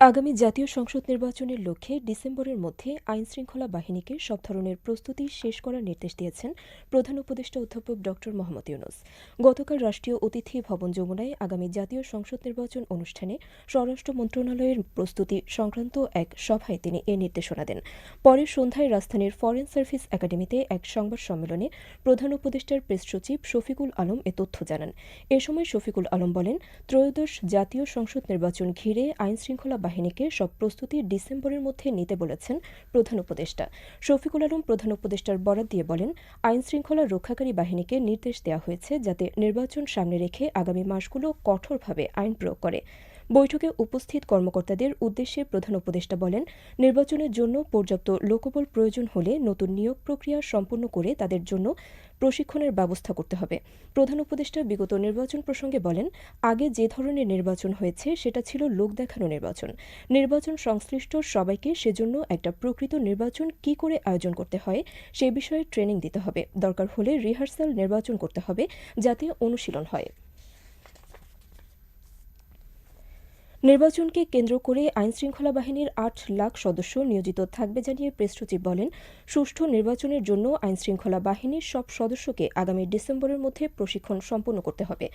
আগামী জাতীয় সংসদ নির্বাচনের লক্ষ্যে ডিসেম্বরের মধ্যে আইন শৃঙ্খলা বাহিনীকে সব ধরনের প্রস্তুতি শেষ করার নির্দেশ দিয়েছেন প্রধান উপদেষ্টা অধ্যাপক ড. মোহাম্মদ ইউনুস। গতকাল রাষ্ট্রীয় অতিথি ভবন যমুনায় আগামী জাতীয় সংসদ নির্বাচন অনুষ্ঠানে স্বরাষ্ট্র মন্ত্রণালয়ের প্রস্তুতি সংক্রান্ত এক সভায় তিনি এ নির্দেশনা দেন। পরে সন্ধ্যায় রাজধানীর ফরেন সার্ভিস একাডেমিতে এক সংবাদ সম্মেলনে প্রধান উপদেষ্টার প্রেস সচিব শফিকুল আলম এ তথ্য জানান। এ সময় শফিকুল আলম বলেন, ত্রয়োদশ জাতীয় সংসদ নির্বাচন ঘিরে আইন শৃঙ্খলা বাহিনীকে সব প্রস্তুতি ডিসেম্বরের মধ্যে নিতে বলেছেন প্রধান উপদেষ্টা। শফিকুল আলম প্রধান উপদেষ্টার বরাদ দিয়ে বলেন আইন শৃঙ্খলা রক্ষাকারী বাহিনীকে নির্দেশ দেওয়া হয়েছে যাতে নির্বাচন সামনে রেখে আগামী মাসগুলো কঠোরভাবে আইন প্রয়োগ করে। বৈঠকে উপস্থিত কর্মকর্তাদের উদ্দেশ্যে প্রধান উপদেষ্টা বলেন, নির্বাচনের জন্য পর্যাপ্ত লোকবল প্রয়োজন হলে নতুন নিয়োগ প্রক্রিয়া সম্পন্ন করে তাদের জন্য প্রশিক্ষণের ব্যবস্থা করতে হবে। প্রধান উপদেষ্টা বিগত নির্বাচন প্রসঙ্গে বলেন, আগে যে ধরনের নির্বাচন হয়েছে সেটা ছিল লোক দেখানো নির্বাচন। নির্বাচন সংশ্লিষ্ট সবাইকে সেজন্য একটা প্রকৃত নির্বাচন কি করে আয়োজন করতে হয় সে বিষয়ে ট্রেনিং দিতে হবে। দরকার হলে রিহার্সাল নির্বাচন করতে হবে যাতে অনুশীলন হয়। নির্বাচনকে কেন্দ্র করে আইনশৃঙ্খলা বাহিনীর আট লাখ সদস্য নিয়োজিত থাকবে জানিয়ে প্রেস সচিব বলেন, সুষ্ঠু নির্বাচনের জন্য আইনশৃঙ্খলা বাহিনীর সব সদস্যকে আগামী ডিসেম্বরের মধ্যে প্রশিক্ষণ সম্পন্ন করতে হবে।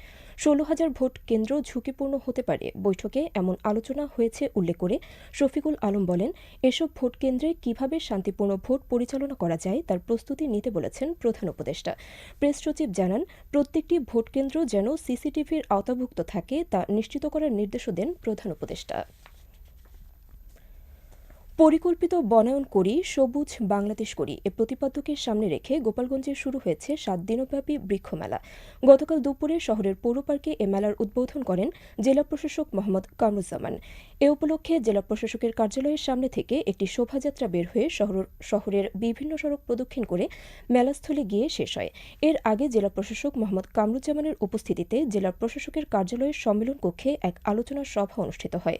ষোলো হাজার ভোট কেন্দ্র ঝুঁকিপূর্ণ হতে পারে। বৈঠকে এমন আলোচনা হয়েছে উল্লেখ করে শফিকুল আলম বলেন, এসব ভোট কেন্দ্রে কীভাবে শান্তিপূর্ণ ভোট পরিচালনা করা যায় তার প্রস্তুতি নিতে বলেছেন প্রধান উপদেষ্টা। প্রেস সচিব জানান, প্রত্যেকটি ভোট কেন্দ্র যেন সিসিটিভির আওতাভুক্ত থাকে তা নিশ্চিত করার নির্দেশও দেন প্রধান উপদেষ্টা পরিকল্পিত বনায়ন করি, সবুজ বাংলাদেশ করি। এ প্রতিপাদ্যকে সামনে রেখে গোপালগঞ্জে শুরু হয়েছে সাত দিনব্যাপী বৃক্ষমেলা। গতকাল দুপুরে শহরের পৌর পার্কে এ মেলার উদ্বোধন করেন জেলা প্রশাসক মোহাম্মদ কামরুজ্জামান। এ উপলক্ষে জেলা প্রশাসকের কার্যালয়ের সামনে থেকে একটি শোভাযাত্রা বের হয়ে শহরের বিভিন্ন সড়ক প্রদক্ষিণ করে মেলাস্থলে গিয়ে শেষ হয়। এর আগে জেলা প্রশাসক মোহাম্মদ কামরুজ্জামানের উপস্থিতিতে জেলা প্রশাসকের কার্যালয়ের সম্মেলন কক্ষে এক আলোচনা সভা অনুষ্ঠিত হয়।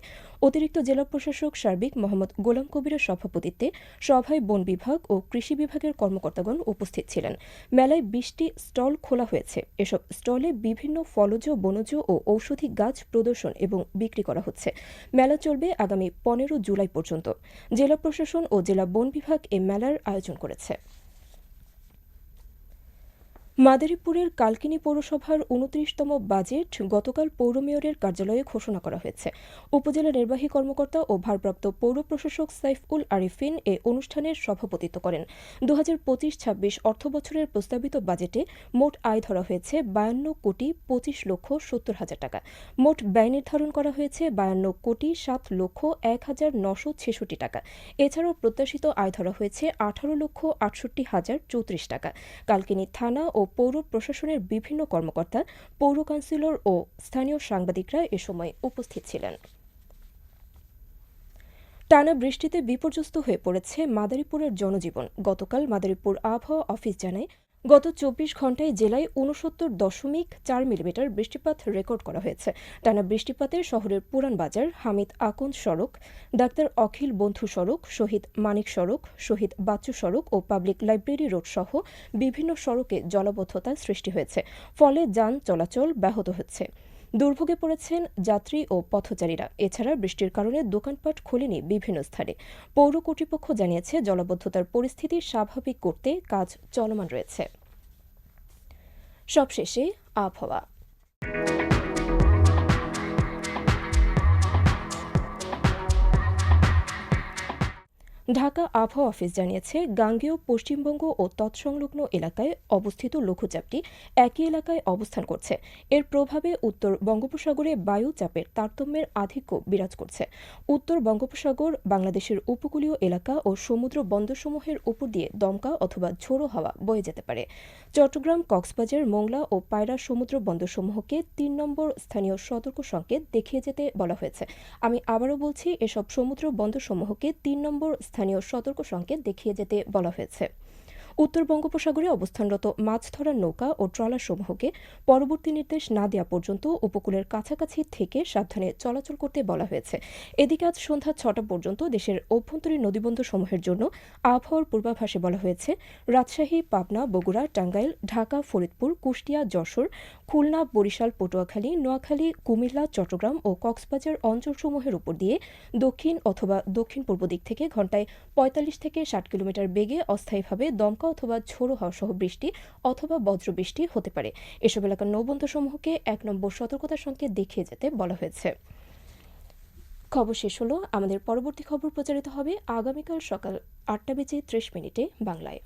অতিরিক্ত জেলা প্রশাসক সার্বিক মোহাম্মদ গোলাম কবিরের সভাপতিত্বে সভায় বন বিভাগ ও কৃষি বিভাগের কর্মকর্তাগণ উপস্থিত ছিলেন। মেলায় বিশটি স্টল খোলা হয়েছে। এসব স্টলে বিভিন্ন ফলজ, বনজ ও ঔষধি গাছ প্রদর্শন এবং বিক্রি করা হচ্ছে। মেলা চলবে আগামী পনেরো জুলাই পর্যন্ত। জেলা প্রশাসন ও জেলা বন বিভাগ এ মেলার আয়োজন করেছে। মাদারীপুরের কালকিনি পৌরসভার উনত্রিশতম বাজেট গতকাল পৌর মেয়রের কার্যালয়ে ঘোষণা করা হয়েছে। উপজেলা নির্বাহী কর্মকর্তা ও ভারপ্রাপ্ত পৌর প্রশাসক সাইফুল আরিফিন এ অনুষ্ঠানের সভাপতিত্ব করেন। দু হাজার পঁচিশ ছাব্বিশ অর্থবছরের প্রস্তাবিত বাজেটে মোট আয় ধরা হয়েছে বায়ান্ন কোটি পঁচিশ লক্ষ সত্তর হাজার টাকা। মোট ব্যয় নির্ধারণ করা হয়েছে বায়ান্ন কোটি সাত লক্ষ এক হাজার নশো ছেষট্টি টাকা। এছাড়াও প্রত্যাশিত আয় ধরা হয়েছে আঠারো লক্ষ আটষট্টি হাজার চৌত্রিশ টাকা। কালকিনি থানা ও পৌর প্রশাসনের বিভিন্ন কর্মকর্তা, পৌর কাউন্সিলর ও স্থানীয় সাংবাদিকরা এ সময় উপস্থিত ছিলেন। টানা বৃষ্টিতে বিপর্যস্ত হয়ে পড়েছে মাদারীপুরের জনজীবন। গতকাল মাদারীপুর আবহাওয়া অফিস জানায় গত চব্বিশ ঘন্টায় জেলায় উনসত্তর দশমিক চার মিলিমিটার বৃষ্টিপাত রেকর্ড করা হয়েছে। টানা বৃষ্টিপাতে শহরের পুরান বাজার হামিদ আকন্দ সড়ক, ডাক্তার অখিল বন্ধু সড়ক, শহীদ মানিক সড়ক, শহীদ বাচ্চু সড়ক ও পাবলিক লাইব্রেরি রোড সহ বিভিন্ন সড়কে জলাবদ্ধতার সৃষ্টি হয়েছে। ফলে যান চলাচল ব্যাহত হচ্ছে। দুর্ভোগে পড়েছেন যাত্রী ও পথচারীরা। এছাড়া বৃষ্টির কারণে দোকানপাট খোলেনি বিভিন্ন স্থানে। পৌর কর্তৃপক্ষ জানিয়েছে, জলাবদ্ধতার পরিস্থিতি স্বাভাবিক করতে কাজ চলমান রয়েছে। সবশেষে আবহাওয়া। ঢাকা আবহাওয়া অফিস জানিয়েছে, গাঙ্গেয়, পশ্চিমবঙ্গ ও তৎসংলগ্ন এলাকায় অবস্থিত লঘুচাপটি একই এলাকায় অবস্থান করছে। এর প্রভাবে উত্তর বঙ্গোপসাগরে বায়ু চাপের তারতম্যের আধিক্য বিরাজ করছে। উত্তর বঙ্গোপসাগর, বাংলাদেশের উপকূলীয় এলাকা ও সমুদ্র বন্দরসমূহের উপর দিয়ে দমকা অথবা ঝোড়ো হাওয়া বয়ে যেতে পারে। চট্টগ্রাম, কক্সবাজার, মোংলা ও পায়রা সমুদ্র বন্দরসমূহকে তিন নম্বর স্থানীয় সতর্ক সংকেত দেখিয়ে যেতে বলা হয়েছে। আমি আবারও বলছি, এসব সমুদ্র বন্দরসমূহকে তিন নম্বর স্থানীয় সতর্ক সংকেত দেখিয়ে যেতে বলা হয়েছে। উত্তর বঙ্গোপসাগরে অবস্থানরত মাছ ধরার নৌকা ও ট্রলারসমূহকে পরবর্তী নির্দেশ না দেওয়া পর্যন্ত উপকূলের কাছাকাছি থেকে সাবধানে চলাচল করতে বলা হয়েছে। এদিকে আজ সন্ধ্যা ছটা পর্যন্ত দেশের অভ্যন্তরীণ নদীবন্দরসমূহের জন্য আবহাওয়ার পূর্বাভাসে বলা হয়েছে, রাজশাহী, পাবনা, বগুড়া, টাঙ্গাইল, ঢাকা, ফরিদপুর, কুষ্টিয়া, যশোর, খুলনা, বরিশাল, পটুয়াখালী, নোয়াখালী, কুমিল্লা, চট্টগ্রাম ও কক্সবাজার অঞ্চলসমূহের উপর দিয়ে দক্ষিণ অথবা দক্ষিণ পূর্ব দিক থেকে ঘন্টায় পঁয়তাল্লিশ থেকে ষাট কিলোমিটার বেগে অস্থায়ীভাবে দমকা অথবা ঝোড়ো হাওয়া সহ বৃষ্টি অথবা বজ্রবৃষ্টি হতে পারে। এসব এলাকার নৌবন্দরসমূহকে এক নম্বর সতর্কতার সঙ্গে দেখিয়ে যেতে বলা হয়েছে। খবর শেষ হলো। আমাদের পরবর্তী খবর প্রচারিত হবে আগামীকাল সকাল আটটা বেজে ত্রিশ মিনিটে বাংলায়।